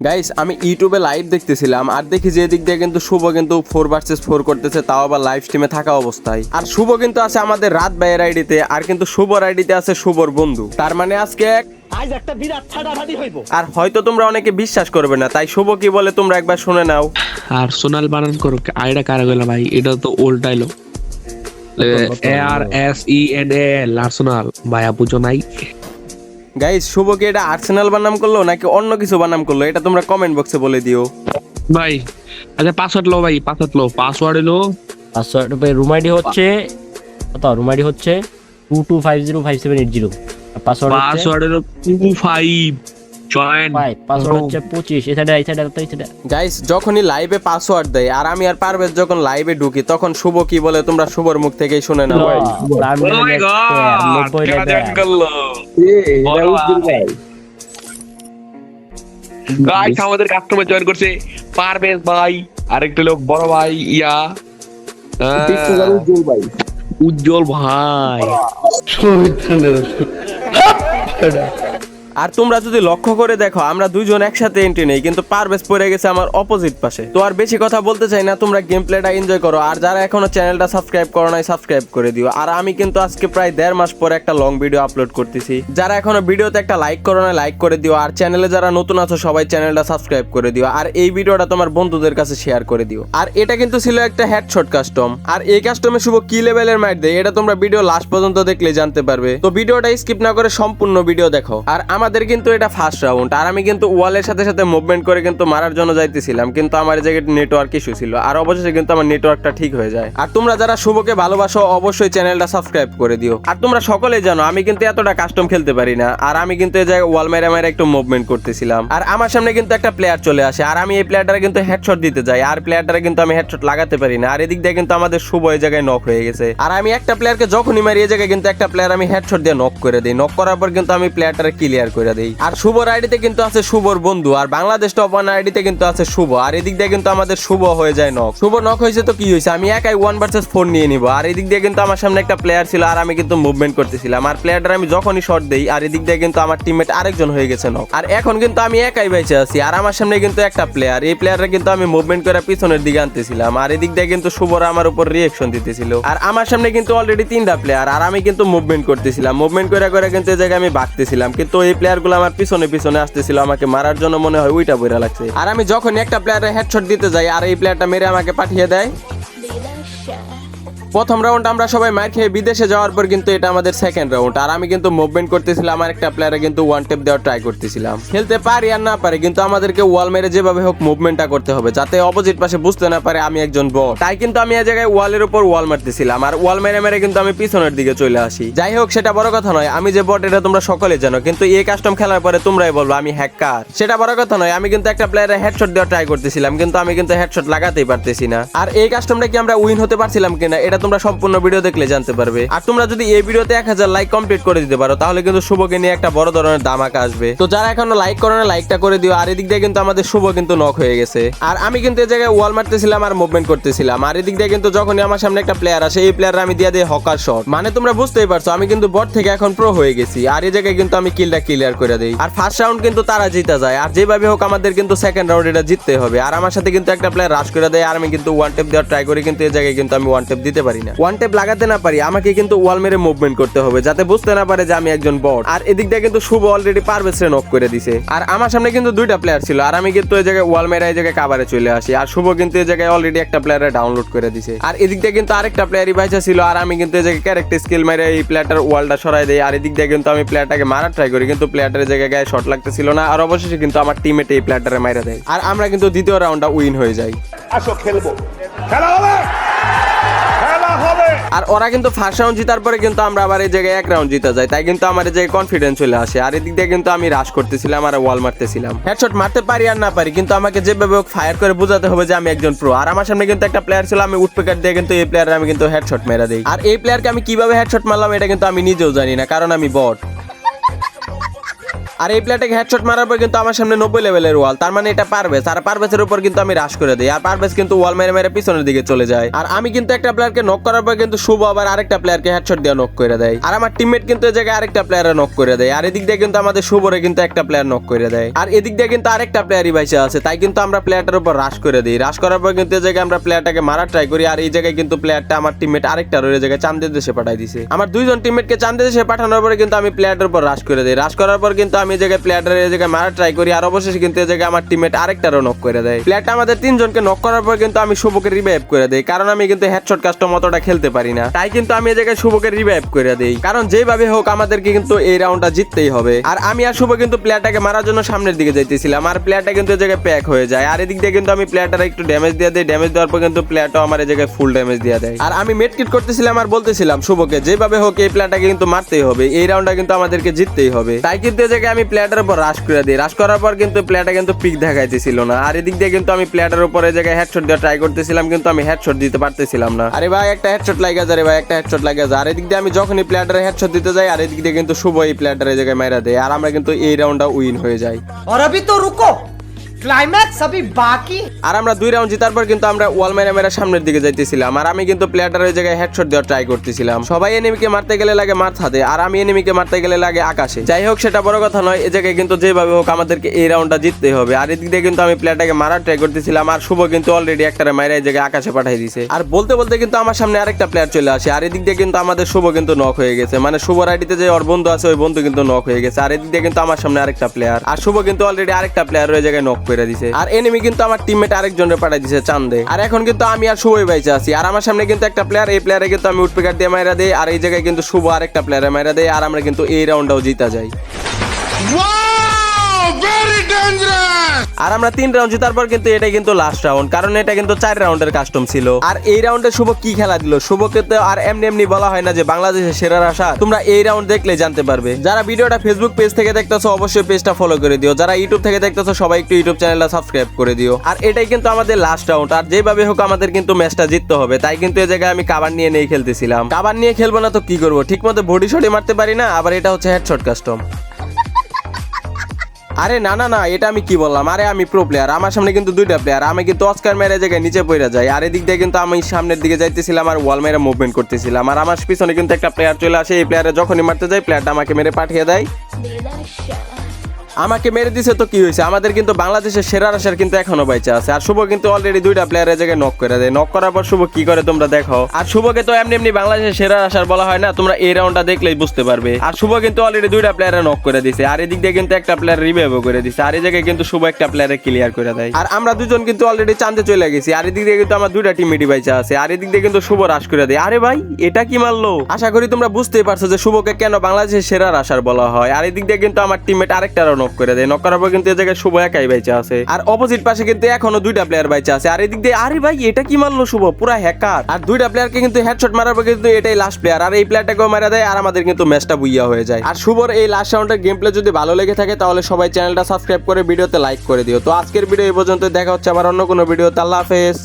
Guys আমি ইউটিউবে live দেখতেছিলাম আর দেখি যে দিক দিয়ে কিন্তু শুভ কিন্তু ফোর ভার্সেস ফোর করতেছে তাও আবার লাইভ স্ট্রিমে থাকা অবস্থায়। আর শুভ কিন্তু আছে আমাদের রাত ভাইয়ের আইডিতে আর কিন্তু শুভর আইডিতে আছে শুভর বন্ধু। তার মানে আজকে এক আজ একটা বিরাট হইব। আর হয়তো তোমরা অনেকে বিশ্বাস করবে না তাই শুভ কি বলে তোমরা একবার শুনে নাও। আর সোনাল বানান করো আইডা কারা গেল ভাই? এটা তো old dialogue A R S E N A লার্সোনাল ভাইয়া বুঝো নাই গাইস শুভ কি এটা আর্সেনাল বানাম করল নাকি অন্য কিছু বানাম করল? এটা তোমরা কমেন্ট বক্সে বলে দিও। ভাই আচ্ছা পাসওয়ার্ড লো ভাই পাসওয়ার্ড লো। পাসওয়ার্ড এলো পাসওয়ার্ড ভাই রুম আইডি হচ্ছে কত রুম আইডি হচ্ছে two two five zero five seven eight zero password হচ্ছে? পাসওয়ার্ড এলো two five join five password হচ্ছে পঁচিশ। এছাড়া এছাড়া তো এছাড়া গাইস যখনই লাইভে পাসওয়ার্ড দেয় আর আমি আর পারভেজ যখন লাইভে ঢুকি তখন শুভ কি বলে তোমরা শুভর মুখ থেকেই শুনে নাও। ও মাই গড কেডা জয়েন করল ভাই গাইস আমাদের কাস্টমার জয়েন করছে। পারভেজ ভাই আরেকটা লোক বড় ভাই ইয়া। আহ, উজ্জ্বল ভাই। আর তোমরা যদি লক্ষ্য করে দেখো, আমরা দুইজন একসাথে এন্ট্রি নেই, কিন্তু পারভেজ পড়ে গেছে আমার অপোজিট পাশে। তো আর বেশি কথা বলতে চাই না, তোমরা গেম প্লেটা এনজয় করো। আর যারা এখনও চ্যানেলটা সাবস্ক্রাইব করো নাই সাবস্ক্রাইব করে দিও। আর আমি কিন্তু আজকে প্রায় দেড় মাস পরে একটা লং ভিডিও আপলোড করতেছি। যারা এখনও ভিডিওতে একটা লাইক করো না লাইক করে দিও। আর চ্যানেলে যারা নতুন আছো, সবাই চ্যানেলটা সাবস্ক্রাইব করে দিও। আর এই ভিডিওটা তোমার বন্ধুদের কাছে শেয়ার করে দিও। আর এটা কিন্তু ছিল একটা হেডশট কাস্টম আর এই কাস্টমে শুভ কি লেভেলের মাইট দেয়, এটা তোমরা ভিডিও লাস্ট পর্যন্ত দেখলে জানতে পারবে। তো ভিডিওটা স্কিপ না করে সম্পূর্ণ ভিডিও দেখো। আর আমাদের কিন্তু এটা ফার্স্ট রাউন্ড আর আমি কিন্তু ওয়ালের সাথে সাথে মুভমেন্ট করে কিন্তু মারার জন্য যাইতেছিলাম, কিন্তু আমার এই নেটওয়ার্ক ইস্যু ছিল। আর অবশেষে কিন্তু আমার নেটওয়ার্কটা ঠিক হয়ে যায়। আর তোমরা যারা শুভকে ভালোবাসো, অবশ্যই চ্যানেলটা সাবস্ক্রাইব করে দিও। আর তোমরা সকলেই জানো, আমি কিন্তু এতটা কাস্টম খেলতে পারি না, আর আমি কিন্তু এই জায়গায় ওয়াল মেরে মেরে একটু মুভমেন্ট করতেছিলাম। আর আমার সামনে কিন্তু একটা প্লেয়ার চলে আসে, আর আমি এই প্লেয়ারটারে কিন্তু হেডশট দিতে যাই, আর প্লেয়ারটারে কিন্তু আমি হেডশট লাগাতে পারি না। আর এদিক দিয়ে কিন্তু আমাদের শুভ এই জায়গায় নক হয়ে গেছে। আর আমি একটা প্লেয়ারকে যখনই মারি, এই জায়গায় কিন্তু একটা প্লেয়ার আমি হেডশট দিয়ে নক করে দিই। নক করার পর কিন্তু আমি প্লেয়ারটারে ক্লিয়ার করে দিই। আর শুভর আইডিতে কিন্তু আছে শুভর বন্ধু, আর বাংলাদেশ টপ ওয়ান আইডিতে কিন্তু আছে শুভ। আর এদিক দিয়ে কিন্তু আমাদের শুভ হয়ে যায় শুভ হয়েছে তো কি হয়েছে? আমি একাই ওয়ান ভার্সেস ফোর নিয়ে নিব। আর এদিক দিয়ে কিন্তু আমার সামনে একটা প্লেয়ার ছিল, আর আমি কিন্তু মুভমেন্ট করতেছিলাম। আর প্লেয়ারটা আমি যখনই শট আর এদিক দিয়ে কিন্তু আমার টিমমেট আরেকজন হয়ে গেছে আর এখন কিন্তু আমি একাই বেঁচে আছি, আর আমার সামনে কিন্তু একটা প্লেয়ার এই প্লেয়ারটা কিন্তু আমি মুভমেন্ট করে পিছনের দিকে আনতেছিলাম, আর এদিক দিয়ে কিন্তু শুভরা আমার উপর রিয়েকশন দিতেছিল। আর আমার সামনে কিন্তু অলরেডি তিনটা প্লেয়ার আর আমি কিন্তু মুভমেন্ট করতেছিলাম। মুভমেন্ট করে করে কিন্তু এই জায়গায় আমি ভাগতেছিলাম কিন্তু এই প্লেয়ারগুলো আমার পিছনে পিছনে আসতেছিল, আমাকে মারার জন্য মনে হয় ওইটা বইরা লাগছে। আর আমি যখন একটা প্লেয়ারে হেডশট দিতে যাই, আর এই প্লেয়ারটা মেরে আমাকে পাঠিয়ে দেয় প্রথম রাউন্ড আমরা সবাই মার খেয়ে বিদেশে যাওয়ার পর কিন্তু এটা আমাদের সেকেন্ড রাউন্ড আর আমি কিন্তু মুভমেন্ট করতেছিলাম আমার একটা প্লেয়ারে কিন্তু ওয়ান টেপ দেওয়ার ট্রাই করতেছিলাম। খেলতে পারি আর না পারি, কিন্তু আমাদেরকে ওয়াল মেরে যেভাবে হোক মুভমেন্টটা করতে হবে, যাতে অপোজিট পাশে বুঝতে না পারে আমি একজন বট তাই কিন্তু আমি এই জায়গায় ওয়ালের উপর ওয়াল মারতেছিলাম, আর ওয়াল মেরে মেরে কিন্তু আমি পিছনের দিকে চলে আসি। যাই হোক, সেটা বড় কথা নয়, আমি যে বট এটা তোমরা সকলে জানো, কিন্তু এই কাস্টম খেলার পরে তোমরাই বলব আমি হ্যাকার সেটা বড় কথা নয়, আমি কিন্তু একটা প্লেয়ারে হেডশট দেওয়ার ট্রাই করতেছিলাম, কিন্তু আমি কিন্তু হেডশট লাগাতেই পারতেছি না। আর এই কাস্টমটা কি আমরা উইন হতে পারছিলাম কিনা, এটা তোমরা সম্পূর্ণ ভিডিও দেখলে জানতে পারবে। আর তোমরা যদি এই ভিডিওতে এক হাজার লাইক কমপ্লিট করে দিতে পারো, তাহলে কিন্তু শুভকে নিয়ে একটা বড় ধরনের দামাকা আসবে। তো যারা এখনও লাইক করো না লাইকটা করে দিও, আর এদিক দিয়ে কিন্তু আমাদের শুভ কিন্তু নক হয়ে গেছে। আর আমি কিন্তু এই জায়গায় ওয়াল মারতেছিলাম আর মুভমেন্ট করতেছিলাম। আর এদিক দিয়ে কিন্তু যখনই আমার সামনে একটা প্লেয়ার আসে, এই প্লেয়ার আমি দিয়ে দিই হকার শট মানে তোমরা বুঝতেই পারছ, আমি কিন্তু বট থেকে এখন প্রো হয়ে গেছি। আর এই জায়গায় কিন্তু আমি কিলটা ক্লিয়ার করে দিই। আর ফার্স্ট রাউন্ড কিন্তু তারা জিতে যায়। আর যেভাবে হোক আমাদের কিন্তু সেকেন্ড রাউন্ড এটা জিততে হবে। আর আমার সাথে কিন্তু একটা প্লেয়ার রাশ করে দেয়, আর আমি কিন্তু ওয়ান টেপ দেওয়ার ট্রাই করি, কিন্তু এই জায়গায় কিন্তু আমি ওয়ান টেপ দিতে পারি না। ওয়ান টেপ লাগাতে না পারি, আমাকে কিন্তু ওয়াল মেরে মুভমেন্ট করতে হবে, যাতে বুঝতে না পারে যে আমি একজন বট আর এদিক দিয়ে কিন্তু শুভ অলরেডি পারভেসরে নক করে দিছে। আর আমার সামনে কিন্তু দুইটা প্লেয়ার ছিল, আর আমি কিন্তু এই জায়গায় ওয়াল মেরে এই জায়গায় কাবারে চলে আসি। আর শুভ কিন্তু এই জায়গায় অলরেডি একটা প্লেয়ারে ডাউনলোড করে দিছে। আর এদিক দিয়ে কিন্তু আরেকটা প্লেয়ারই বাইচা ছিল, আর আমি কিন্তু এই জায়গায় ক্যারেক্টার স্কিল মেরে এই প্লেয়ারটার ওয়ালটা সরাই দেই। আর এদিক দিয়ে কিন্তু আমি প্লেয়ারটাকে মারার ট্রাই করি, কিন্তু প্লেয়ারটার জায়গায় গায়ে শট লাগতেছিল না। আর অবশেষে কিন্তু আমার টিমেট এই প্লেয়ারটারে মাইরা দেয়। আর আমরা কিন্তু দ্বিতীয় রাউন্ডটা উইন হয়ে যাই। আসো, খেলব। খেলা হবে! আর ওরা কিন্তু ফার্স্ট রাউন্ড জিতার পরে কিন্তু আমরা আবার এই জায়গায় এক রাউন্ড জিতা যায় তাই কিন্তু আমার এই জায়গায় কনফিডেন্স চলে আসে। আর এদিক দিয়ে কিন্তু আমি রাশ করতেছিলাম আর ওয়াল মারতেছিলাম। হেডশট মারতে পারি আর না পারি, কিন্তু আমাকে যেভাবে ফায়ার করে বোঝাতে হবে যে আমি একজন প্রো আর আমার সামনে কিন্তু একটা প্লেয়ার ছিল, আমি উঠপেকার দিয়ে কিন্তু এই প্লেয়ারে আমি কিন্তু হেডশট মেরা দিই। আর এই প্লেয়ারকে আমি কীভাবে হেডশট মারলাম, এটা কিন্তু আমি নিজেও জানি না, কারণ আমি বট আর এই প্লেয়ারটাকে হেডশট মারার পর কিন্তু আমার সামনে নব্বই লেভেলের ওয়াল তার মানে এটা পারবেস আর পারবেসের উপর কিন্তু আমি রাশ করে দিই। আর পারবেস কিন্তু ওয়াল মেরে মেরে পিছনের দিকে চলে যায়। আর আমি কিন্তু একটা প্লেয়ারকে নক করার পর কিন্তু শুভ আবার আরেকটা প্লেয়ারকে হেডশট দিয়ে নক করে দেয়। আর আমার টিমমেট কিন্তু এই জায়গায় আরেকটা প্লেয়ারে নক করে দেয়। আর এদিক দিয়ে কিন্তু আমাদের শুভরে কিন্তু একটা প্লেয়ার নক করে দেয়। আর এদিক দিয়ে কিন্তু আরেকটা প্লেয়ারই ভাইসা আছে। তাই কিন্তু আমরা প্লেয়ারটার উপর রাশ করে দিই। রাশ করার পর কিন্তু এই জায়গায় আমরা প্লেয়ারটাকে মারার ট্রাই করি। আর এই জায়গায় কিন্তু প্লেয়ারটা আমার টিমমেট আরেকটা রয়ে জায়গায় চান্দের দেশে পাঠাই দিছে। আমার দুইজন টিমমেটকে চান্দের দেশে পাঠানোর পরে কিন্তু আমি প্লেয়ারটার উপর রাশ করে দিই। রাশ করার পর কিন্তু আমি এই জায়গায় প্লেয়ারটার এই জায়গায় মারার ট্রাই করি, আর অবশেষে কিন্তু এই জায়গায় আমার টিমমেট আরেকটারও নক করে দেয়। প্লেয়ারটা আমাদের তিনজনকে নক করার পর কিন্তু আমি শুভকে রিভাইভ করে দেই, কারণ আমি কিন্তু হেডশট কাস্টম অতটা খেলতে পারি না। তাই কিন্তু আমি এই জায়গায় শুভকে রিভাইভ করে দেই। কারণ যেভাবে হোক আমাদেরকে কিন্তু এই রাউন্ডটা জিততেই হবে। আর আমি আর শুভ কিন্তু প্লেয়ারটাকে মারার জন্য সামনের দিকে যাইতেছিলাম, আর প্লেয়ারটা কিন্তু এই জায়গায় প্যাক হয়ে যায়। আর এদিক দিয়ে কিন্তু আমি প্লেয়ারটার একটু ড্যামেজ দিয়ে দেই ড্যামেজ দেওয়ার পর কিন্তু প্লেয়ারটাও আমার এই জায়গায় ফুল ড্যামেজ দিয়ে দেয়। আর আমি মেড কিট করতেছিলাম আর বলতেছিলাম শুভকে, যেভাবে হোক এই প্লেয়ারটাকে কিন্তু মারতেই হবে, এই রাউন্ডটা কিন্তু আমাদেরকে জিততেই হবে। তাই কিন্তু এই জায়গায় আমি প্লেটের উপর রাশ করে দিই। রাশ করার পর কিন্তু প্লেটে কিন্তু পিক দেখাইতেছিল না। আর এদিক দিয়ে কিন্তু আমি প্লেটের এই জায়গায় হেডশট দিয়ে ট্রাই করতেছিলাম কিন্তু আমি হেডশট দিতে পারতেছিলাম না। আরে ভাই একটা হেডশট লাগে যায় ভাই একটা হেডশট লাগে যায় আর এদিক দিয়ে আমি যখনই প্লেটারে হেডশট দিতে যাই আর এদিক দিয়ে কিন্তু শুভ এই প্লেটারে জায়গায় মারা দেয় আর আমরা কিন্তু এই রাউন্ডটা উইন হয়ে যাই। আর তো রুকো। ক্লাইম্যাক্স সবই বাকি আর আমরা দুই রাউন্ড জেতার পর কিন্তু আমরা ওয়াল মেরা মেরা সামনের দিকে যাইতেছিলাম। আর আমি কিন্তু প্লেয়ারটার ওই জায়গায় হেডশট দেওয়ার ট্রাই করতেছিলাম। সবাই এনিমিকে মারতে গেলে লাগে মাথাতে আর আমি এনিমিকে মারতে গেলে লাগে আকাশে। যাই হোক, সেটা বড় কথা নয়, এ জায়গায় কিন্তু যেভাবে হোক আমাদেরকে এই রাউন্ডটা জিততে হবে। আর এদিক দিয়ে কিন্তু আমি প্লেয়ারটাকে মারার ট্রাই করতেছিলাম, আর শুভ কিন্তু অলরেডি একটা মাইরে এই জায়গায় আকাশে পাঠিয়ে দিছে। আর বলতে বলতে কিন্তু আমার সামনে আরেকটা প্লেয়ার চলে আসে, আর এদিক দিয়ে কিন্তু আমাদের শুভ কিন্তু নক হয়ে গেছে। মানে শুভ রাইডিতে যে ওর বন্ধু আছে, ওই বন্ধু কিন্তু নক হয়ে গেছে। আর এদিক দিয়ে কিন্তু আমার সামনে আরেকটা প্লেয়ার আর শুভ কিন্তু অলরেডি আরেকটা প্লেয়ার ওই জায়গায় নক করে দিছে। আর এনিমি কিন্তু আমার টিমমেট আরেকজনের পাঠাই দিছে, চান্দে। আর এখন কিন্তু আমি আর শুভই বাইচে আছি। আর আমার সামনে কিন্তু একটা প্লেয়ার এই প্লেয়ারে কিন্তু আমি উঠপিকার দিয়ে মাইরা দেই, আর এই জায়গায় কিন্তু শুভ আরেকটা প্লেয়ারে মাইরা দেই আর আমরা কিন্তু এই রাউন্ডটাও জিতা যাই। আর আমরা তিন রাউন্ড জেতার পর কিন্তু এটাই কিন্তু লাস্ট রাউন্ড কারণ এটা কিন্তু চার রাউন্ডের কাস্টম ছিল। আর এই রাউন্ডে শুভ কি খেলা দিল? শুভকে তো আর এমনি এমনি বলা হয় না যে বাংলাদেশের সেরার আশা তোমরা এই রাউন্ড দেখলে জানতে পারবে। যারা ভিডিওটা ফেসবুক পেজ থেকে দেখতেছো, অবশ্যই পেজটা ফলো করে দিও। যারা ইউটিউব থেকে দেখতেছো, সবাই একটু ইউটিউব চ্যানেলটা সাবস্ক্রাইব করে দিও। আর এটাই কিন্তু আমাদের লাস্ট রাউন্ড আর যেভাবে হোক, আমাদের কিন্তু ম্যাচটা জিততে হবে। তাই কিন্তু এই জায়গায় আমি কাবার নিয়ে নেই খেলতেছিলাম। কাবার নিয়ে খেলব না তো কি করব? ঠিক মতো বডি শটই মারতে পারি না, আবার এটা হচ্ছে হেডশট কাস্টম আরে না না না, এটা আমি কি বললাম? আরে আমি প্রো প্লেয়ার আমার সামনে কিন্তু দুইটা প্লেয়ার আমি কিন্তু অস্কার মেরে জায়গায় নিচে পড়ে যাই, আর এদিক দিয়ে কিন্তু আমি সামনের দিকে যাইতেছিলাম আর ওয়াল মেরে মুভমেন্ট করতেছিলাম। আর আমার পিছনে কিন্তু একটা প্লেয়ার চলে আসে, এই প্লেয়ারে যখনই মারতে যাই প্লেয়ারটা আমাকে মেরে পাঠিয়ে দেয়। আমাকে মেরে দিছে তো কি হয়েছে? আমাদের কিন্তু বাংলাদেশের সেরা রাশার কিন্তু এখনও বাইচে আছে। আর শুভ কিন্তু অলরেডি দুইটা প্লেয়ারের জায়গায় নক করে দেয়। নক করার পর শুভ কি করে তোমরা দেখো? আর শুভকে তো এমনি এমনি বাংলাদেশের সেরা রাশার বলা হয় না, তোমরা এই রাউন্ডটা দেখলেই বুঝতে পারবে। আর শুভ কিন্তু অলরেডি দুইটা প্লেয়ারে নক করে দিছে। আর এদিক দিয়ে কিন্তু একটা প্লেয়ার রিভাইভও করে দিছে। আর এই জায়গায় কিন্তু শুভ একটা প্লেয়ারে ক্লিয়ার করে দেয়। আর আমরা দুজন কিন্তু অলরেডি চান্দে চলে গেছি। আর এদিক দিয়ে কিন্তু আমার দুইটা টিম মিটি বাইচে আছে। আর এদিক দিয়ে কিন্তু শুভ রাশ করে দেয়। আরে ভাই, এটা কি মারলো? আশা করি তোমরা বুঝতেই পারছ যে শুভকে কেন বাংলাদেশের সেরা রাশার বলা হয়। আর এদিক দিয়ে কিন্তু আমার টিমমেট আরেকটারও নক করে দেয়। নক করার পর কিন্তু এই জায়গায় শুভ একাই বাইচে আছে। আর অপোজিট পাশে কিন্তু এখনও দুইটা প্লেয়ার বাইচে আছে। আর এদিক দিয়ে আরে ভাই, এটা কি মারলো শুভ? পুরা হ্যাকার আর দুইটা প্লেয়ারকে কিন্তু হেডশট মারার পর কিন্তু এটাই লাস্ট প্লেয়ার আর এই প্লেয়ারটাকেও মারা দেয় আর আমাদের কিন্তু ম্যাচটা বুইয়া হয়ে যায়। আর শুভর এই লাস্ট রাউন্ডের গেম প্লে যদি ভালো লেগে থাকে, তাহলে সবাই চ্যানেলটা সাবস্ক্রাইব করে ভিডিওতে লাইক করে দিও। তো আজকের ভিডিও এই পর্যন্ত দেখা হচ্ছে আবার অন্য কোনো ভিডিওতে আল্লাহ হাফেজ।